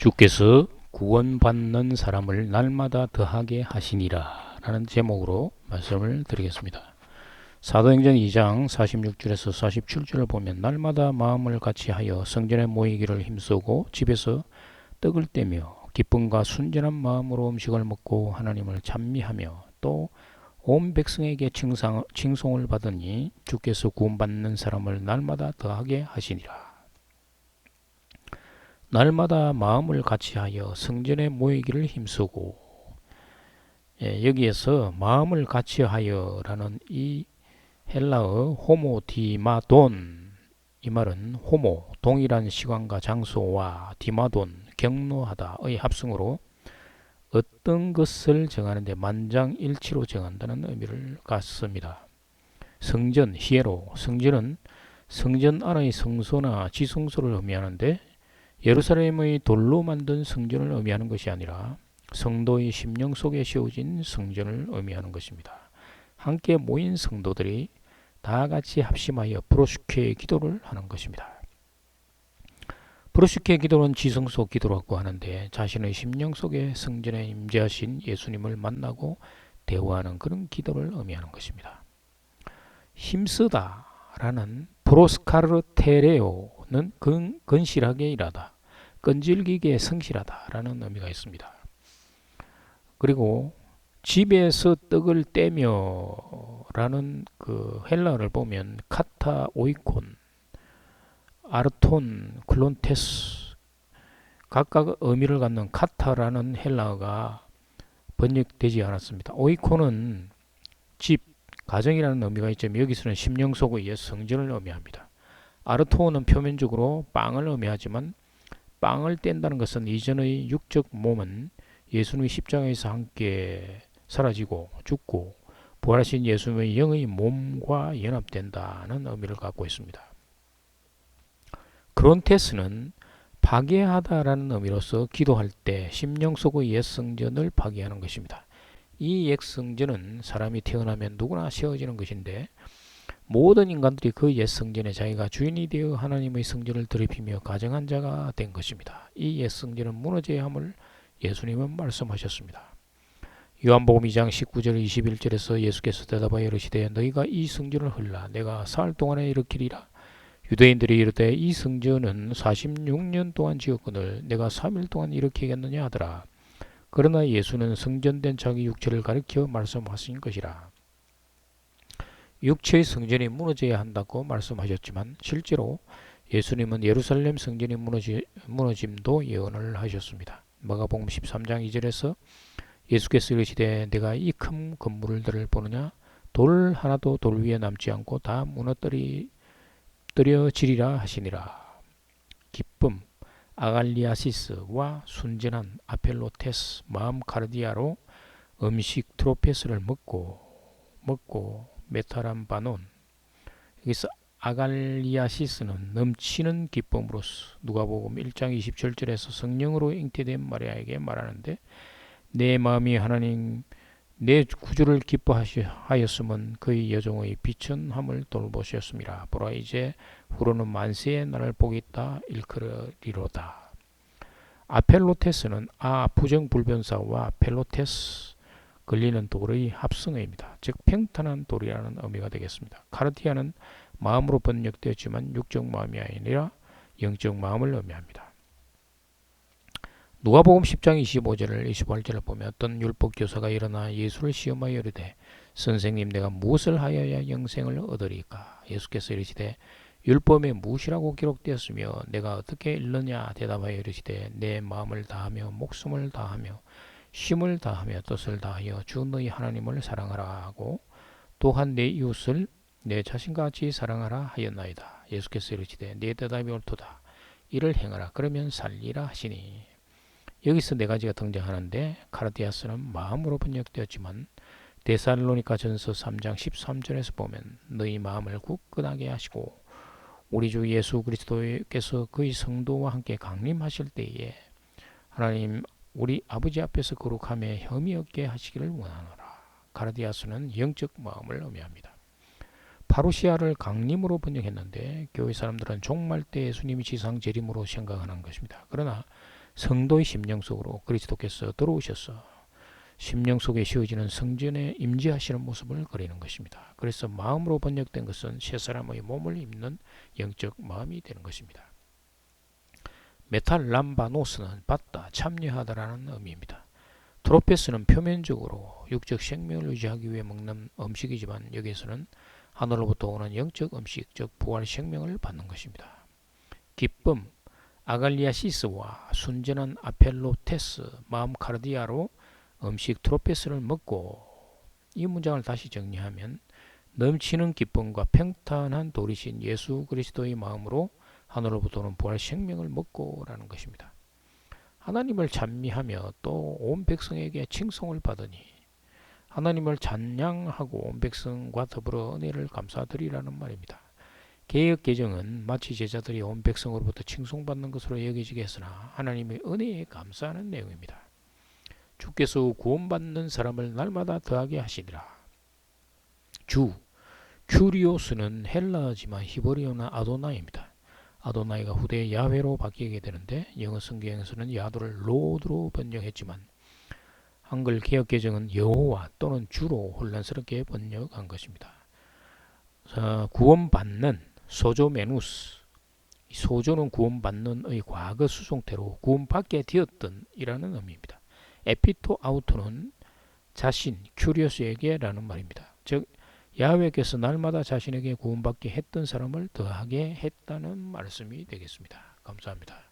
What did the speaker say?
주께서 구원받는 사람을 날마다 더하게 하시니라 라는 제목으로 말씀을 드리겠습니다. 사도행전 2장 46절에서 47절을 보면 날마다 마음을 같이하여 성전에 모이기를 힘쓰고 집에서 떡을 떼며 기쁨과 순전한 마음으로 음식을 먹고 하나님을 찬미하며 또 온 백성에게 칭상, 칭송을 받으니 주께서 구원받는 사람을 날마다 더하게 하시니라. 날마다 마음을 같이하여 성전에 모이기를 힘쓰고 예, 여기에서 마음을 같이하여라는 이 헬라어 호모디마돈 이 말은 호모 동일한 시간과 장소와 디마돈 경로하다의 합성으로 어떤 것을 정하는데 만장일치로 정한다는 의미를 갖습니다. 성전 히에로 성전은 성전 안의 성소나 지성소를 의미하는데 예루살렘의 돌로 만든 성전을 의미하는 것이 아니라 성도의 심령 속에 씌워진 성전을 의미하는 것입니다. 함께 모인 성도들이 다 같이 합심하여 브로슈케 기도를 하는 것입니다. 브로슈케 기도는 지성소 기도라고 하는데 자신의 심령 속에 성전에 임재하신 예수님을 만나고 대화하는 그런 기도를 의미하는 것입니다. 힘쓰다 라는 프로스카르테레오 는 근, 건실하게 일하다, 끈질기게 성실하다라는 의미가 있습니다. 그리고 집에서 떡을 떼며라는 그 헬라어를 보면 카타 오이콘 아르톤, 클론테스 각각 의미를 갖는 카타라는 헬라어가 번역되지 않았습니다. 오이코는 집, 가정이라는 의미가 있지만 여기서는 심령 속의 성전을 의미합니다. 아르토는 표면적으로 빵을 의미하지만 빵을 뗀다는 것은 이전의 육적 몸은 예수님의 십자가에서 함께 사라지고 죽고 부활하신 예수님의 영의 몸과 연합된다는 의미를 갖고 있습니다. 그론테스는 파괴하다라는 의미로서 기도할 때 심령 속의 옛 성전을 파괴하는 것입니다. 이 옛 성전은 사람이 태어나면 누구나 세워지는 것인데 모든 인간들이 그 옛 성전에 자기가 주인이 되어 하나님의 성전을 더럽히며 가정한 자가 된 것입니다. 이 옛 성전은 무너져야 함을 예수님은 말씀하셨습니다. 요한복음 2장 19절 21절에서 예수께서 대답하여 이르시되 너희가 이 성전을 헐라 내가 사흘 동안에 일으키리라 유대인들이 이르되 이 성전은 46년 동안 지었거늘 내가 3일 동안 일으키겠느냐 하더라. 그러나 예수는 성전된 자기 육체를 가리켜 말씀하신 것이라. 육체의 성전이 무너져야 한다고 말씀하셨지만 실제로 예수님은 예루살렘 성전이 무너지, 무너짐도 예언을 하셨습니다. 마가복음 13장 2절에서 예수께서 이르시되 내가 이 큰 건물들을 보느냐 돌 하나도 돌 위에 남지 않고 다 무너뜨리 엎드려지리라 하시니라. 기쁨 아갈리아시스와 순전한 아펠로테스 마음 카르디아로 음식 트로페스를 먹고 먹고 메타람바논 여기서 아갈리아시스는 넘치는 기쁨으로서 누가복음 1장 27절에서 성령으로 잉태된 마리아에게 말하는데 내 마음이 하나님 내 구주를 기뻐하였으면 그의 여종의 비천함을 돌보셨습니다. 보라 이제 후로는 만세의 날을 보겠다 일컬으리로다. 아펠로테스는 아 부정불변사와 펠로테스 걸리는 돌의 합성어입니다. 즉 평탄한 돌이라는 의미가 되겠습니다. 카르티아는 마음으로 번역되었지만 육적 마음이 아니라 영적 마음을 의미합니다. 누가복음 10장 25절을 28절을 보면 어떤 율법 교사가 일어나 예수를 시험하여 이르되 선생님 내가 무엇을 하여야 영생을 얻으리까 예수께서 이르시되 율법에 무엇이라고 기록되었으며 내가 어떻게 읽느냐 대답하여 이르시되 내 마음을 다하며 목숨을 다하며 힘을 다하며 뜻을 다하여 주 너희 하나님을 사랑하라 하고 또한 내 이웃을 내 자신같이 사랑하라 하였나이다. 예수께서 이르시되 내 대답이 옳도다. 이를 행하라 그러면 살리라 하시니 여기서 네 가지가 등장하는데 카르디아스는 마음으로 번역되었지만 데살로니가 전서 3장 13절에서 보면 너희 마음을 굳건하게 하시고 우리 주 예수 그리스도께서 그의 성도와 함께 강림하실 때에 하나님 우리 아버지 앞에서 거룩함에 혐의 없게 하시기를 원하노라. 카르디아스는 영적 마음을 의미합니다. 파루시아를 강림으로 번역했는데 교회 사람들은 종말 때 예수님이 지상 재림으로 생각하는 것입니다. 그러나 성도의 심령 속으로 그리스도께서 들어오셔서 심령 속에 씌워지는 성전에 임재하시는 모습을 그리는 것입니다. 그래서 마음으로 번역된 것은 새 사람의 몸을 입는 영적 마음이 되는 것입니다. 메탈 람바노스는 받다, 참여하다라는 의미입니다. 트로페스는 표면적으로 육적 생명을 유지하기 위해 먹는 음식이지만 여기에서는 하늘로부터 오는 영적 음식, 즉 부활 생명을 받는 것입니다. 기쁨, 아갈리아시스와 순전한 아펠로테스, 마음 카르디아로 음식 트로페스를 먹고 이 문장을 다시 정리하면 넘치는 기쁨과 평탄한 도리신 예수 그리스도의 마음으로 하늘로부터 오는 부활 생명을 먹고라는 것입니다. 하나님을 찬미하며 또 온 백성에게 칭송을 받으니 하나님을 찬양하고 온 백성과 더불어 은혜를 감사드리라는 말입니다. 개혁 개정은 마치 제자들이 온 백성으로부터 칭송받는 것으로 여겨지게 했으나 하나님의 은혜에 감사하는 내용입니다. 주께서 구원받는 사람을 날마다 더하게 하시리라. 주, 큐리오스는 헬라어지만 히브리어나 아도나입니다. 아도나이가 후대에 야훼로 바뀌게 되는데 영어 성경에서는 야도를 로드로 번역했지만 한글 개혁 개정은 여호와 또는 주로 혼란스럽게 번역한 것입니다. 자, 구원받는 소조메누스 소조는 구원받는의 과거 수송태로 구원받게 되었던 이라는 의미입니다. 에피토 아우토는 자신 큐리오스에게 라는 말입니다. 즉 야훼께서 날마다 자신에게 구원받게 했던 사람을 더하게 했다는 말씀이 되겠습니다. 감사합니다.